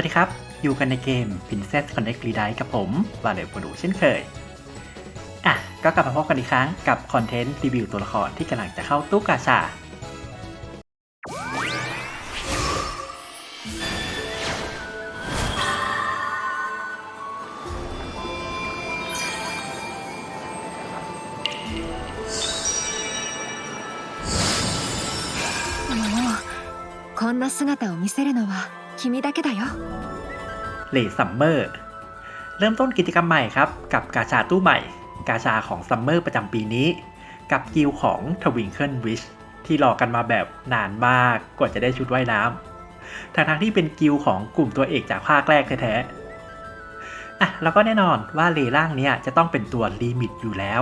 วัสดีครับ อยู่กันในเกม Princess Connect r e d i กับผมวาเลวดูเช่นเคย อะ ก็กลับมาพบกันอีกครั้งกับคอนเทนต์รีวิวตัวละครที่กำลังจะเข้าตู้กาชา せるのは君だけだよ เลซัมเมอร์ เริ่มต้นกิจกรรมใหม่ครับ กับกาชาตู้ใหม่ กาชาของซัมเมอร์ประจำปีนี้ กับกิลของทวิงเคิลวิชที่รอกันมาแบบนานมากกว่าจะได้ชุดว่ายน้ำทางทางๆที่เป็นกิลของกลุ่มตัวเอกจากภาคแรกแท้ๆอ่ะแล้วก็แน่นอนว่าเลร่างเนี้ยจะต้องเป็นตัวลิมิตอยู่แล้ว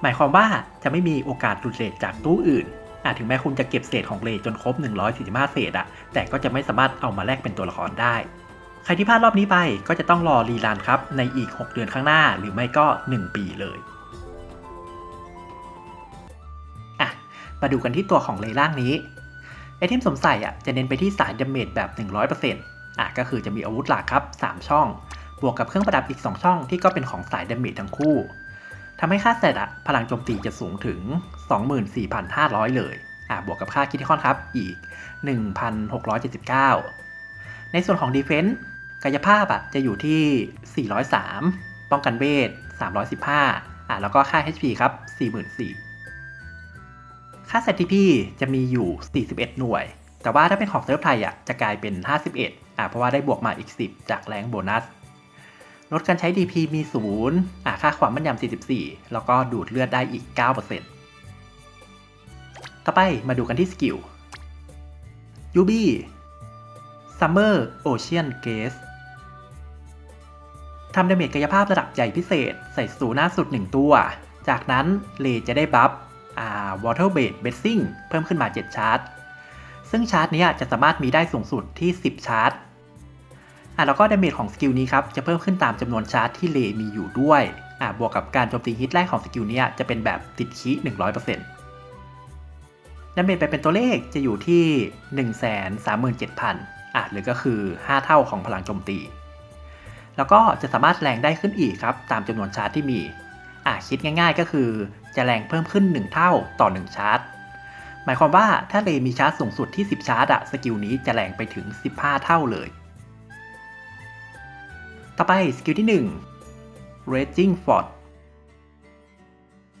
หมายความว่าจะไม่มีโอกาสหลุดเลทจากตู้อื่น อะถึงแม้คุณจะเก็บเศษของเลทจนครบ 145 เศษอะแต่ก็จะไม่สามารถเอามาแลกเป็นตัวละครได้ ใครที่พลาดรอบนี้ไปก็จะต้องรอรีลันครับ ในอีก 6 เดือนข้างหน้าหรือไม่ก็ 1 ปีเลยอะมาดูกันที่ตัวของเลร่างนี้ไอเทมสมใส่อะจะเน้นไปที่สายดาเมจแบบ 100%อะก็คือจะมีอาวุธหลักครับ 3 ช่อง บวกกับเครื่องประดับอีก 2 ช่องที่ก็เป็นของสายดาเมจทั้งคู่ ทำให้ค่าเสร็จอะพลังโจมตีจะสูงถึง 24,500 เลย อะบวกกับค่าคิดที่ค่อนครับอีก 1,679 ในส่วนของ Defense กายภาพอะจะอยู่ที่ 403 ป้องกันเวท 315 อะแล้วก็ค่า HP ครับ 44,000 ค่า ZTP จะมีอยู่ 41 หน่วย แต่ว่าถ้าเป็นของเซิร์ฟไทยอะจะกลายเป็น 51 อะเพราะว่าได้บวกมาอีก 10 จากแรงโบนัส ลดการใช้ DP มี0อะค่าความแม่นยำ44 แล้วก็ดูดเลือดได้อีก 9%ต่อไปมาดูกันที่สกิล Yubi Summer Ocean Gaze ทำดาเมจกายภาพระดับใหญ่พิเศษ ใส่สูหน้าสุด 1 ตัว จากนั้นเลจะได้บัฟอ่า Water Base Blessing เพิ่มขึ้นมา 7 ชาร์จ ซึ่งชาร์จนี้จะสามารถมีได้สูงสุดที่ 10 ชาร์จ อะแล้วก็ดาเมจของสกิลนี้ครับจะเพิ่มขึ้นตามจำนวนชาร์จที่เลมีอยู่ด้วยอะบวกกับการโจมตีฮิตแรกของสกิลนี้จะเป็นแบบติดคี100%ดาเมจไปเป็นตัวเลขจะอยู่ที่137,000อะหรือก็คือ5เท่าของพลังโจมตี แล้วก็จะสามารถแรงได้ขึ้นอีกครับตามจำนวนชาร์จที่มีอะคิดง่าย ๆ ก็คือจะแรงเพิ่มขึ้น 1 เท่าต่อ 1 ชาร์จ หมายความว่าถ้าเลมีชาร์จสูงสุดที่ 10 ชาร์จอะสกิลนี้จะแรงไปถึง 15 เท่าเลย ต่อไปสกิลที่ 1 Raging Fort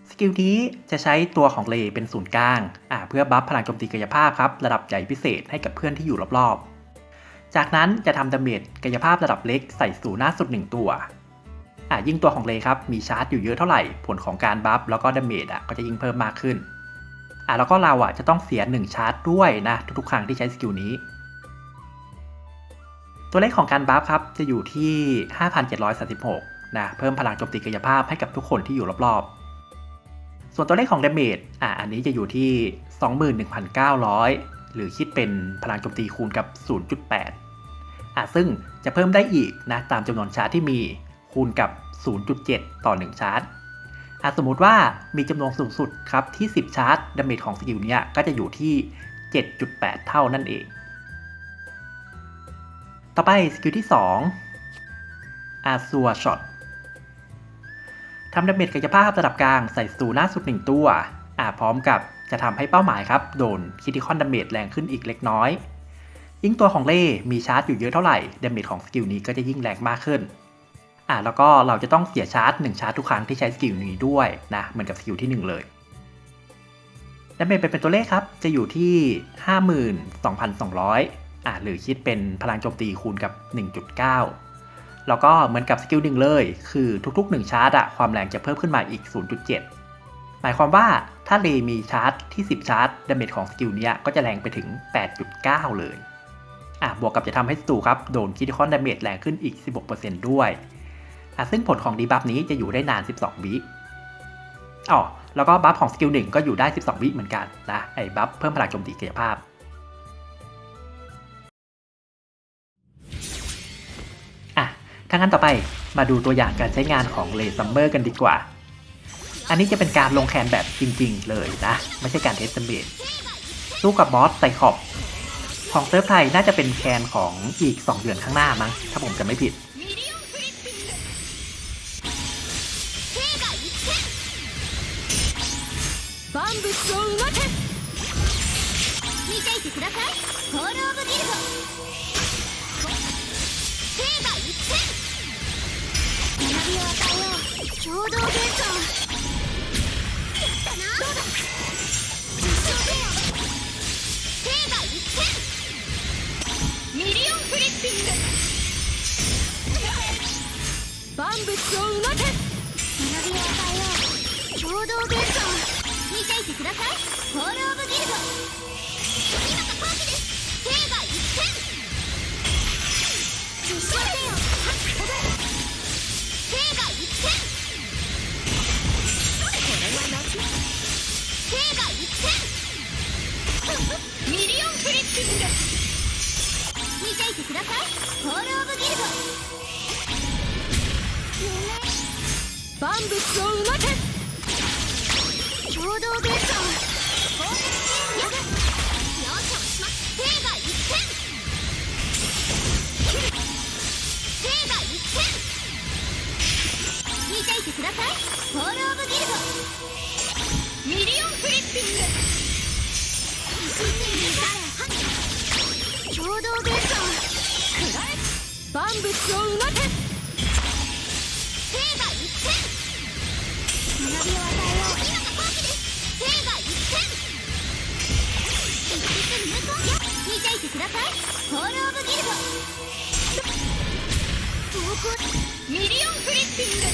สกิลนี้จะใช้ตัวของเลเป็นศูนย์กลางอ่าเพื่อบัฟพลังโจมตีกายภาพครับระดับใหญ่พิเศษให้กับเพื่อนที่อยู่รอบๆ จากนั้นจะทำดาเมจกายภาพระดับเล็กใส่สู่หน้าสุด 1 ตัวอ่ายิ่งตัวของเลครับมีชาร์จอยู่เยอะเท่าไหร่ ผลของการบัฟแล้วก็ดาเมจอะก็จะยิ่งเพิ่มมากขึ้นอ่าแล้วก็เราอะจะต้องเสีย 1 ชาร์จด้วยนะทุกๆครั้งที่ใช้สกิลนี้ ตัวเลขของการบัฟครับจะอยู่ที่ 5,736 นะเพิ่มพลังโจมตีกายภาพให้กับทุกคนที่อยู่รอบๆ ส่วนตัวเลขของเดเมจอะอันนี้จะอยู่ที่ 21,900 หรือคิดเป็นพลังโจมตีคูณกับ 0.8 อะซึ่งจะเพิ่มได้อีกนะตามจำนวนชาร์จที่มีคูณกับ 0.7 ต่อ 1 ชาร์จอะสมมติว่ามีจำนวนสูงสุดครับที่ 10 ชาร์จดาเมจของสกิลเนี้ยก็จะอยู่ที่ 7.8 เท่านั่นเอง ต่อไปสกิลที่2อาซัวช็อตทำดาเมจกายภาพระดับกลางใส่สูหน้าสุด 1 ตัว อ่าพร้อมกับจะทำให้เป้าหมายครับ โดนคิติคอนดาเมจแรงขึ้นอีกเล็กน้อย ยิ่งตัวของเล่มีชาร์จอยู่เยอะเท่าไหร่ดาเมจของสกิลนี้ก็จะยิ่งแรงมากขึ้นอ่าแล้วก็เราจะต้องเสียชาร์จ1ชาร์จทุกครั้งที่ใช้สกิลนี้ด้วยนะเหมือนกับสกิลที่ 1 เลยดาเมจเป็นตัวเลขครับจะอยู่ที่ 52,200 อ่าหรือคิดเป็นพลังโจมตีคูณกับ 1.9 แล้วก็เหมือนกับสกิลหนึ่งเลย คือทุกๆ 1 ชาร์จอะความแรงจะเพิ่มขึ้นมาอีก 0.7 หมายความว่าถ้าเลมีชาร์จที่ 10 ชาร์จดาเมจของสกิลเนี้ยก็จะแรงไปถึง 8.9 เลยอะบวกกับจะทำให้สตูครับโดนคิติคอนดาเมจแรงขึ้นอีก 16%ด้วยอะซึ่งผลของดีบัฟนี้จะอยู่ได้นาน 12 วิอ๋อแล้วก็บัฟของสกิลหนึ่งก็อยู่ได้ 12 วิเหมือนกันนะไอ้บัฟเพิ่มพลังโจมตีกายภาพ ถ้างั้นต่อไปมาดูตัวอย่างการใช้งานของเลซัมเมอร์กันดีกว่า อันนี้จะเป็นการลงแคนแบบจริงๆ เลยนะ ไม่ใช่การเทสเมดสู้กับบอสไซคอบพ ของเซิร์ฟไทยน่าจะเป็นแคนของอีก 2 เดือนข้างหน้ามั้ง ถ้าผมจะไม่ผิด ミリオンフリッピング兵が一点万物を動け見ていてください 共同幻想を見ていてくだ？さいホール・オブ・ギルド今が好機です生涯一点実証せよミリオンフリッピング見ていてください。ホールオブギルド万物を動け共同幻想攻撃支援力容赦をします兵が一点兵が一点見ていてくださいホールオブギルドミリオンフリッピング。共同幻想食らえ万物を動け兵が一点学びを与えよう今が好機です兵が一点一匹入魂よ見ていてくださいホールオブギルド投稿ミリオンフリッピング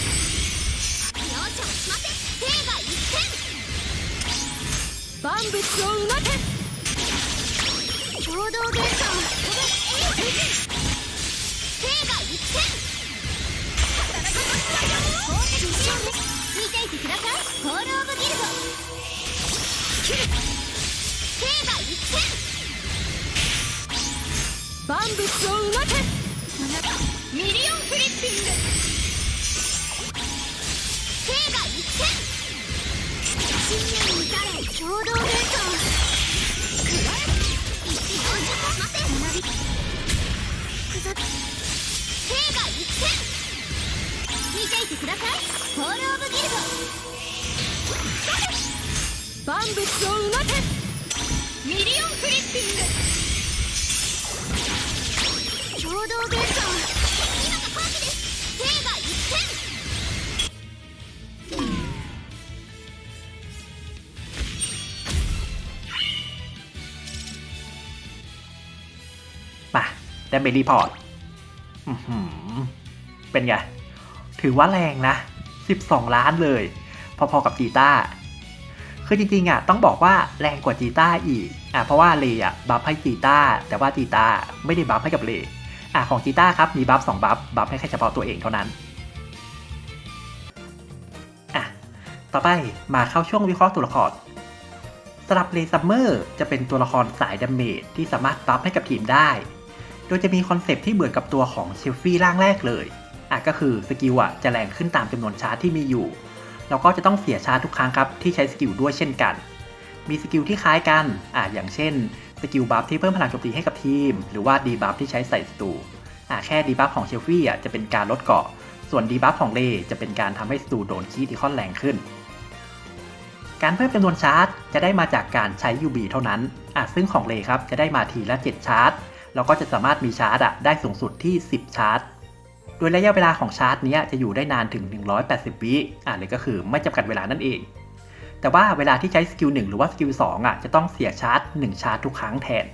容赦をしませけ共同幻想兵が一点攻撃支援です見ていてくださいホールオブギルド兵が一点万物を動けミリオン見ていてくださいホールオブギルド万物を動けミリオンフリッピング共同幻想今が好機です兵が一点 มาได้เบรีพอร์ตอื้อหือ เป็นไง ถือว่าแรงนะ 12 ล้านเลย พอๆกับจีต้าคือจริงๆอะต้องบอกว่าแรงกว่าจีต้าอีกอะเพราะว่าเลอะบัฟให้จีต้าแต่ว่าจีต้าไม่ได้บัฟให้กับเลอะของจีต้าครับมีบัฟ2บัฟบัฟให้แค่เฉพาะตัวเองเท่านั้นอะต่อไปมาเข้าช่วงวิเคราะห์ตัวละครสำหรับเลซัมเมอร์จะเป็นตัวละครสายดาเมจที่สามารถบัฟให้กับทีมได้ โดยจะมีคอนเซปที่เหมือนกับตัวของเชลฟี่ร่างแรกเลย อะก็คือสกิลอะจะแรงขึ้นตามจำนวนชาร์จที่มีอยู่ แล้วก็จะต้องเสียชาร์จทุกครั้งครับที่ใช้สกิลด้วยเช่นกัน มีสกิลที่คล้ายกันอะอย่างเช่นสกิลบัฟที่เพิ่มพลังโจมตีให้กับทีม หรือว่าดีบัฟที่ใช้ใส่ศัตรูอะแค่ดีบัฟของเชลฟี่อะจะเป็นการลดเกาะ ส่วนดีบัฟของเลจะเป็นการทำให้ศัตรูโดนคีย์ที่ค่อนแรงขึ้น การเพิ่มจำนวนชาร์จจะได้มาจากการใช้ UB เท่านั้นอะซึ่งของเลครับจะได้มาทีละ 7 ชาร์จแล้วก็จะสามารถมีชาร์จอะได้สูงสุดที่ 10 ชาร์จ โดยระยะเวลาของชาร์จนี้จะอยู่ได้นานถึง 180 วิอะเลยก็คือไม่จำกัดเวลานั่นเอง แต่ว่าเวลาที่ใช้สกิล1หรือว่าสกิล2อะจะต้องเสียชาร์จ1ชาร์จทุกครั้งแทน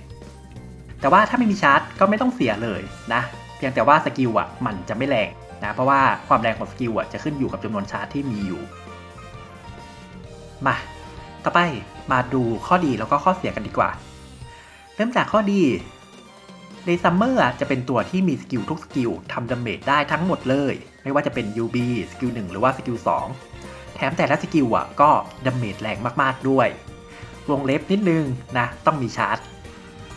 แต่ว่าถ้าไม่มีชาร์จก็ไม่ต้องเสียเลยนะ เพียงแต่ว่าสกิลอะมันจะไม่แรงนะเพราะว่าความแรงของสกิลอะจะขึ้นอยู่กับจำนวนชาร์จที่มีอยู่ มา ต่อไปมาดูข้อดีแล้วก็ข้อเสียกันดีกว่า เริ่มจากข้อดี ในซัมเมอร์จะเป็นตัวที่มีสกิลทุกสกิลทำดาเมจได้ทั้งหมดเลย ไม่ว่าจะเป็น UB สกิล1หรือว่าสกิล2แถมแต่ละสกิลอะก็ดาเมจแรงมากๆด้วย วงเล็บนิดนึงนะ ต้องมีชาร์จ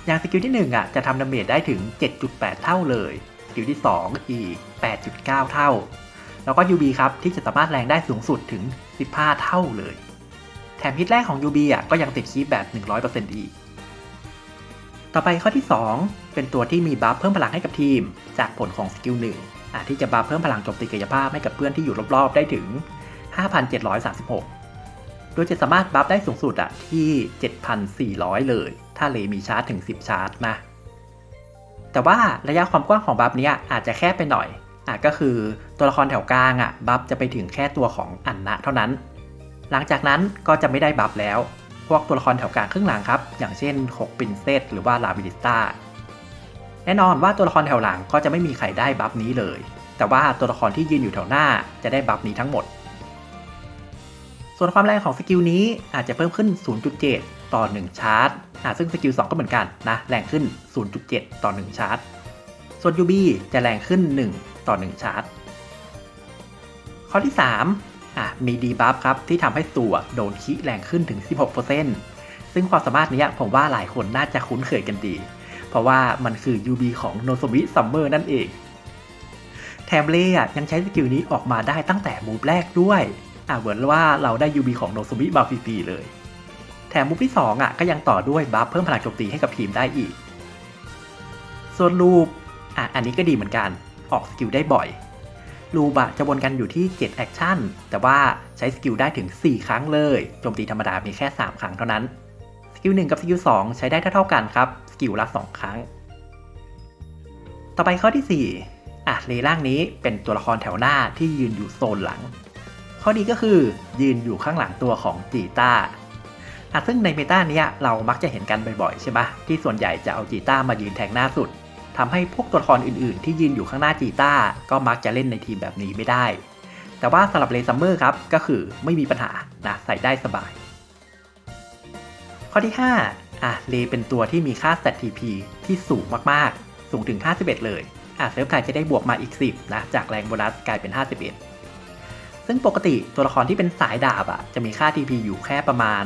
อย่างสกิลที่1อะจะทำดาเมจได้ถึง 7.8 เท่าเลย สกิลที่ 2 อีก 8.9 เท่า แล้วก็ UB ครับที่จะสามารถแรงได้สูงสุดถึง 15 เท่าเลย แถมฮิตแรกของ UB อะก็ยังติดคีปแบบ 100%อีก ต่อไปข้อที่ 2 เป็นตัวที่มีบัฟเพิ่มพลังให้กับทีม จากผลของสกิลหนึ่งอาที่จะบัฟเพิ่มพลังโจมตีกายภาพให้กับเพื่อนที่อยู่รอบๆ ได้ถึง 5,736 โดยจะสามารถบัฟได้สูงสุดอะที่ 7,400 เลย ถ้าเลมีชาร์จถึง 10 ชาร์จนะแต่ว่าระยะความกว้างของบัฟเนี้ยอาจจะแคบไปหน่อยอะก็คือตัวละครแถวกลางอะบัฟจะไปถึงแค่ตัวของอันนะเท่านั้น หลังจากนั้นก็จะไม่ได้บัฟแล้ว วกตัวละครแถวกลางครึ่งหลังครับ อย่างเช่น6ปินเซตหรือว่าลาบิลิสตาแน่นอนว่าตัวละครแถวหลังก็จะไม่มีใครได้บัฟนี้เลย แต่ว่าตัวละครที่ยืนอยู่แถวหน้าจะได้บัฟนี้ทั้งหมด ส่วนความแรงของสกิลนี้อาจจะเพิ่มขึ้น 0.7 ต่อ 1 ชาร์จอะซึ่งสกิล2ก็เหมือนกันนะแรงขึ้น 0.7 ต่อ 1 ชาร์จ ส่วน UB จะแรงขึ้น 1 ต่อ 1 ชาร์จข้อที่ 3 อะมีดีบัฟครับที่ทำให้ตัวโดนคิแรงขึ้นถึง 16%ซึ่งความสามารถนี้ผมว่าหลายคนน่าจะคุ้นเคยกันดี เพราะว่ามันคือ UB ของโนซมิซัมเมอร์นั่นเอง แถมเล่ยังใช้สกิลนี้ออกมาได้ตั้งแต่มูฟแรกด้วยอะเหมือนว่าเราได้ UB ของโนซมิมาฟรีๆเลย แถมมูฟที่2อะก็ยังต่อด้วยบัฟเพิ่มพลังโจมตีให้กับทีมได้อีก ส่วนลูปอะอันนี้ก็ดีเหมือนกันออกสกิลได้บ่อย ลูปอะจะวนกันอยู่ที่ 7 แอคชั่น แต่ว่าใช้สกิลได้ถึง 4 ครั้งเลย โจมตีธรรมดามีแค่ 3 ครั้งเท่านั้น สกิล 1 กับสกิล 2 ใช้ได้เท่าๆกันครับ สกิลละ 2 ครั้ง ต่อไปข้อที่ 4อะเลร่างนี้เป็นตัวละครแถวหน้าที่ยืนอยู่โซนหลัง ข้อดีก็คือยืนอยู่ข้างหลังตัวของจีต้าอะซึ่งในเมตาเนี้ยเรามักจะเห็นกันบ่อยๆใช่ปะที่ส่วนใหญ่จะเอาจีต้ามายืนแทงหน้าสุด ทำให้พวกตัวละครอื่นๆ ที่ยืนอยู่ข้างหน้าจีต้าก็มักจะเล่นในทีมแบบนี้ไม่ได้ แต่ว่าสำหรับเลซัมเมอร์ครับก็คือไม่มีปัญหานะใส่ได้สบาย ข้อที่ 5อะเลเป็นตัวที่มีค่า stat TP ที่สูงมากๆ สูงถึง 51 เลยอะเซิร์ฟไทยจะได้บวกมาอีก 10นะจากแรงโบนัสกลายเป็น 51 ซึ่งปกติตัวละครที่เป็นสายดาบอะจะมีค่า TP อยู่แค่ประมาณ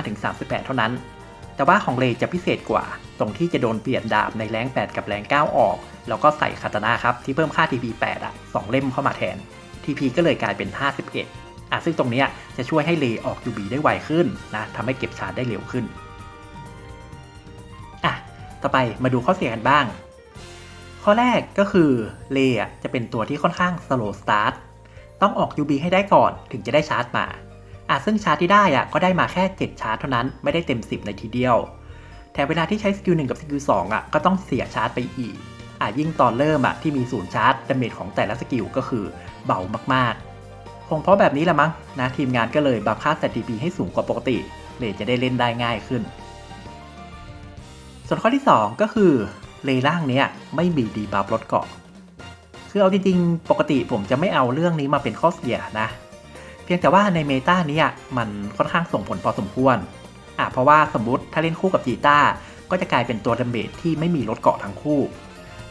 35-38 เท่านั้น แต่ว่าของเลจะพิเศษกว่า ตรงที่จะโดนเปลี่ยนดาบในแรง8 กับแรง9 ออก แล้วก็ใส่คาตานะครับ ที่เพิ่มค่า TP 8 อะ 2 เล่มเข้ามาแทน TP ก็เลยกลายเป็น 51 อะซึ่งตรงนี้จะช่วยให้เลออก UB ได้ไวขึ้นนะทำให้เก็บชาร์จได้เร็วขึ้น อะ ต่อไปมาดูข้อเสียกันบ้าง ข้อแรกก็คือเลอะจะเป็นตัวที่ค่อนข้าง slow start ต้องออก UB ให้ได้ก่อนถึงจะได้ชาร์จมา อะซึ่งชาร์จที่ได้อะก็ได้มาแค่ 7 ชาร์จเท่านั้นไม่ได้เต็ม 10 ในทีเดียว แถมเวลาที่ใช้สกิล1กับสกิล2อะก็ต้องเสียชาร์จไปอีกอะยิ่งตอนเริ่มอะที่มีศูนย์ชาร์จดาเมจของแต่ละสกิลก็คือเบามากๆ คงเพราะแบบนี้ละมั้งนะทีมงานก็เลยบัฟค่า STP ให้สูงกว่าปกติเลจะได้เล่นได้ง่ายขึ้น ส่วนข้อที่ 2 ก็คือเลร่างเนี้ยไม่มีดีบัฟลดเกาะคือเอาจริงๆ ปกติผมจะไม่เอาเรื่องนี้มาเป็นข้อเสียนะ เพียงแต่ว่าในเมตาเนี้ยมันค่อนข้างส่งผลพอสมควรอะเพราะว่าสมมติถ้าเล่นคู่กับจีต้าก็จะกลายเป็นตัวดาเมจที่ไม่มีลดเกาะทั้งคู่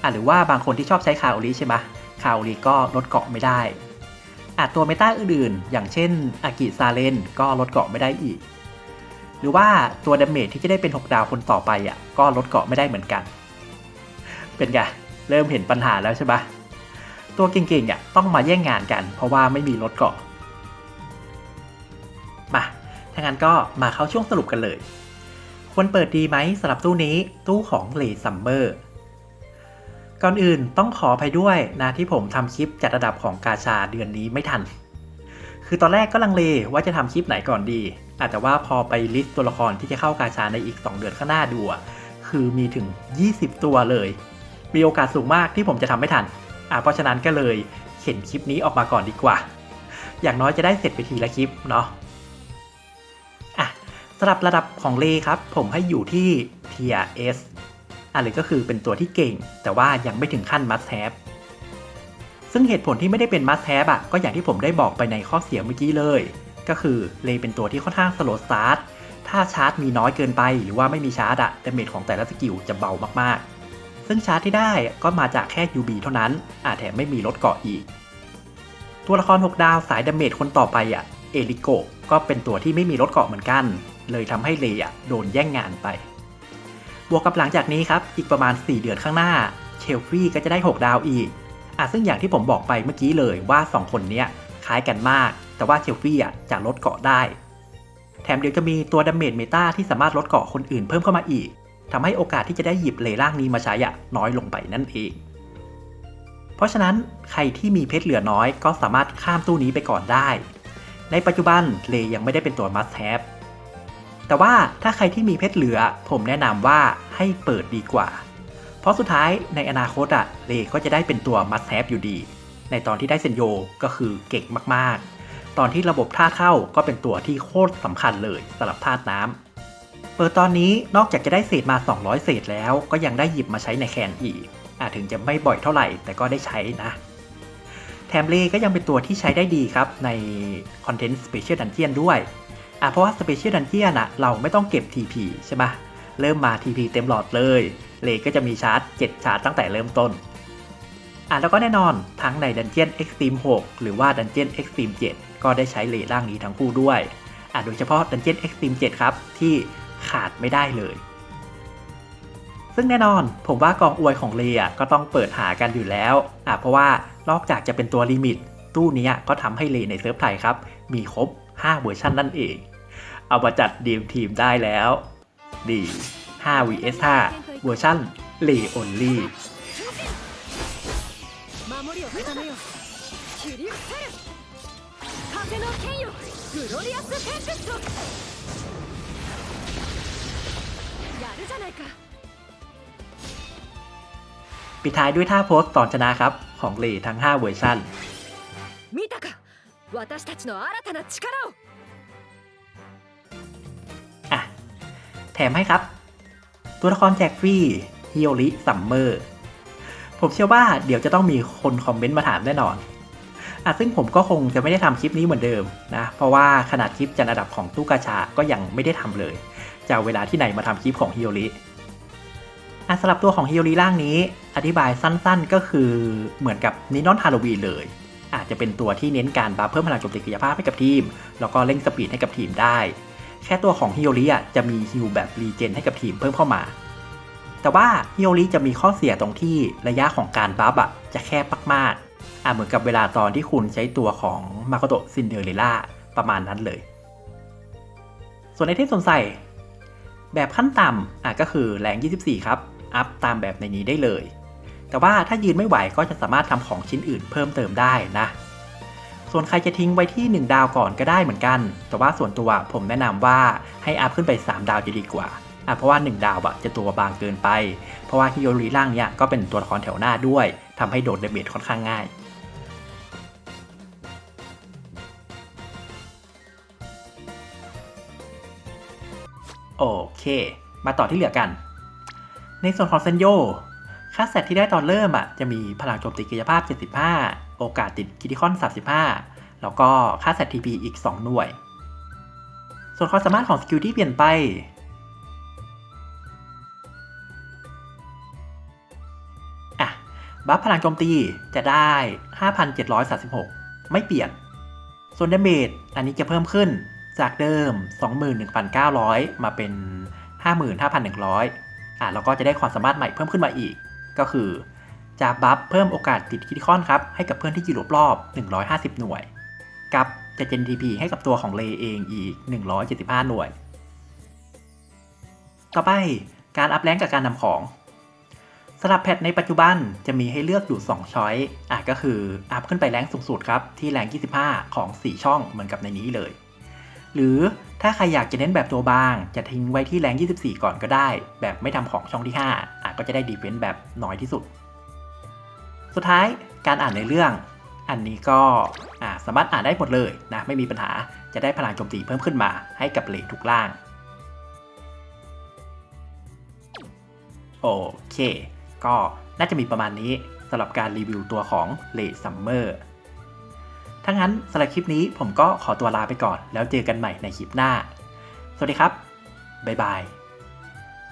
อะหรือว่าบางคนที่ชอบใช้คาโอริใช่ไหมคาโอริก็ลดเกาะไม่ได้อะตัวเมตาอื่นๆ อย่างเช่นอากิซาเลนก็ลดเกาะไม่ได้อีก หรือว่าตัวดาเมจที่จะได้เป็น 6 ดาวคนต่อไปอะก็ลดเกาะไม่ได้เหมือนกัน เป็นไง เริ่มเห็นปัญหาแล้วใช่ปะตัวเก่งๆอะต้องมาแย่งงานกัน เพราะว่าไม่มีรถเกาะ ถ้างั้นก็มาเข้าช่วงสรุปกันเลย ควรเปิดดีไหมสำหรับตู้นี้ตู้ของเลซัมเมอร์ก่อนอื่นต้องขออภัยด้วยนะที่ผมทำคลิปจัดระดับของกาชาเดือนนี้ไม่ทัน คือตอนแรกก็ลังเลว่าจะทำคลิปไหนก่อนดี อาจจะว่าพอไปลิสต์ตัวละครที่จะเข้ากาชาในอีก 2 เดือนข้างหน้าดูคือมีถึง 20 ตัวเลย มีโอกาสสูงมากที่ผมจะทำไม่ทัน อะเพราะฉะนั้นก็เลยเข็นคลิปนี้ออกมาก่อนดีกว่า อย่างน้อยจะได้เสร็จไปทีละคลิปเนาะำหรับระดับของเลครับ ผมให้อยู่ที่ Tier S อะหรือก็คือเป็นตัวที่เก่ง แต่ว่ายังไม่ถึงขั้น must have ซึ่งเหตุผลที่ไม่ได้เป็น must have อะก็อย่างที่ผมได้บอกไปในข้อเสียเมื่อกี้เลย ก็คือเลเป็นตัวที่ค่อนข้าง slow start ถ้าชาร์จมีน้อยเกินไป หรือว่าไม่มีชาร์จอะดาเมจของแต่ละสกิลจะเบามากๆ ซึ่งชาร์จที่ได้ก็มาจากแค่ UB เท่านั้น อาจแถมไม่มีลดเกาะอีก ตัวละคร 6 ดาวสายดาเมจคนต่อไปอะเอริโกก็เป็นตัวที่ไม่มีลดเกาะเหมือนกัน เลยทำให้เลอะโดนแย่งงานไป บวกกับหลังจากนี้ครับ อีกประมาณ 4 เดือนข้างหน้า เชลฟี่ก็จะได้ 6 ดาวอีกอะซึ่งอย่างที่ผมบอกไปเมื่อกี้เลยว่า 2 คนเนี้ยคล้ายกันมาก แต่ว่าเชลฟี่อะจะลดเกาะได้ แถมเดี๋ยวจะมีตัวดาเมจเมตาที่สามารถลดเกาะคนอื่นเพิ่มเข้ามาอีกทำให้โอกาสที่จะได้หยิบเลร่างนี้มาใช้อะน้อยลงไปนั่นเอง เพราะฉะนั้นใครที่มีเพชรเหลือน้อยก็สามารถข้ามตู้นี้ไปก่อนได้ ในปัจจุบันเลยังไม่ได้เป็นตัว must have แแต่ว่าถ้าใครที่มีเพชรเหลือ ผมแนะนำว่าให้เปิดดีกว่า เพราะสุดท้ายในอนาคตอะเลก็จะได้เป็นตัว must have อยู่ดี ในตอนที่ได้เซนโยก็คือเก่งมากๆ ตอนที่ระบบท่าเข้าก็เป็นตัวที่โคตรสำคัญเลยสำหรับธาตุน้ำเปิดตอนนี้นอกจากจะได้เศษมา 200 เศษแล้วก็ยังได้หยิบมาใช้ในแคนอีกอาจถึงจะไม่บ่อยเท่าไหร่แต่ก็ได้ใช้นะแถมเลก็ยังเป็นตัวที่ใช้ได้ดีครับในคอนเทนต์ Special Dungeon ด้วย อะเพราะว่า Special Dungeon อะเราไม่ต้องเก็บ TP ใช่ปะเริ่มมา TP เต็มหลอดเลยเลก็จะมีชาร์จ 7 ชาร์จตั้งแต่เริ่มต้นอะแล้วก็แน่นอนทั้งใน Dungeon Extreme 6 หรือว่า Dungeon Extreme 7 ก็ได้ใช้เลร่างนี้ทั้งคู่ด้วยอะโดยเฉพาะ Dungeon Extreme 7 ครับ ที่ขาดไม่ได้เลย ซึ่งแน่นอนผมว่ากองอวยของเลอะก็ต้องเปิดหากันอยู่แล้วอะเพราะว่านอกจากจะเป็นตัวลิมิต ตู้นี้ก็ทำให้เลในเซิร์ฟไทยครับ มีครบ 5 เวอร์ชันนั่นเอง เอามาจัดดีมทีมได้แล้ว ดี 5 vs 5 เวอร์ชันเล only 守りを固めよう切り伏せる風の剣よグロリアステンペストやるじゃないか ปิดท้ายด้วยท่าโพสต์ตอนชนะครับ ของเลทั้ง 5 เวอร์ชัน 見たか私たちの新たな力を มให้ครับ ตัวละครแจกฟรีฮิโอริซัมเมอร์ผมเชื่อว่าเดี๋ยวจะต้องมีคนคอมเมนต์มาถามแน่นอนอะซึ่งผมก็คงจะไม่ได้ทำคลิปนี้เหมือนเดิมนะ เพราะว่าขนาดคลิปจันอันดับของตู้กาชาก็ยังไม่ได้ทำเลย จะเอาเวลาที่ไหนมาทำคลิปของฮิโอริอะสำหรับตัวของฮิโอริร่างนี้ อธิบายสั้นๆก็คือเหมือนกับนินอนฮาโลวีนเลย อาจจะเป็นตัวที่เน้นการบัฟเพิ่มพลังโจมตีกายภาพให้กับทีม แล้วก็เร่งสปีดให้กับทีมได้ แค่ตัวของฮิโอริอะจะมีฮิลแบบรีเจนให้กับทีมเพิ่มเข้ามา แต่ว่าฮิโอริจะมีข้อเสียตรงที่ระยะของการบัฟอะจะแคบมากๆอะเหมือนกับเวลาตอนที่คุณใช้ตัวของมาโกโตซินเดอเรล่าประมาณนั้นเลย ส่วนในที่สนใส่แบบขั้นต่ำอะก็คือแรง 24 ครับ อัพตามแบบในนี้ได้เลย แต่ว่าถ้ายืนไม่ไหวก็จะสามารถทำของชิ้นอื่นเพิ่มเติมได้นะ ส่วนใครจะทิ้งไว้ที่ 1 ดาวก่อนก็ได้เหมือนกัน แต่ว่าส่วนตัวผมแนะนำว่าให้อัพขึ้นไป 3 ดาวจะดีกว่าอะเพราะว่า 1 ดาวอะจะตัวบางเกินไป เพราะว่าฮิโอริร่างเนี้ยก็เป็นตัวละครแถวหน้าด้วยทำให้โดดเดเมจค่อนข้างง่ายโอเค มาต่อที่เหลือกัน ในส่วนของเซนโย ค่าเซตที่ได้ตอนเริ่มอะจะมีพลังโจมตีกายภาพ 75 โอกาสติดคิติคอน 35 แล้วก็ค่าเซต TP อีก 2 หน่วย ส่วนความสามารถของสกิลที่เปลี่ยนไป อะ บัฟพลังโจมตีจะได้ 5,736 ไม่เปลี่ยน ส่วนดาเมจอันนี้จะเพิ่มขึ้นจากเดิม 21,900 มาเป็น 55,100 อะแล้วก็จะได้ความสามารถใหม่เพิ่มขึ้นมาอีก ก็คือจะบัฟเพิ่มโอกาสติดคิติคอนครับ ให้กับเพื่อนที่อยู่รอบๆ150 หน่วย กับจะเจน TP ให้กับตัวของเลเองอีก 175 หน่วย ต่อไปการอัพแรงกับการนำของสำหรับแพทในปัจจุบันจะมีให้เลือกอยู่ 2 ช้อยอะก็คืออัพขึ้นไปแรงสูงสุดครับ ที่แรง 25 ของ 4 ช่องเหมือนกับในนี้เลย หรือถ้าใครอยากจะเน้นแบบตัวบาง จะทิ้งไว้ที่แรง 24 ก่อนก็ได้ แบบไม่ทำของช่องที่5อะก็จะได้ดีเฟนซ์แบบน้อยที่สุด สุดท้ายการอ่านในเรื่อง อันนี้ก็สามารถอ่านได้หมดเลยนะไม่มีปัญหาจะได้พลังโจมตีเพิ่มขึ้นมาให้กับเลทุกล่าง โอเค ก็น่าจะมีประมาณนี้สำหรับการรีวิวตัวของเลดซัมเมอร์ ถ้างั้นสำหรับคลิปนี้ผมก็ขอตัวลาไปก่อน แล้วเจอกันใหม่ในคลิปหน้า สวัสดีครับ บ๊ายบาย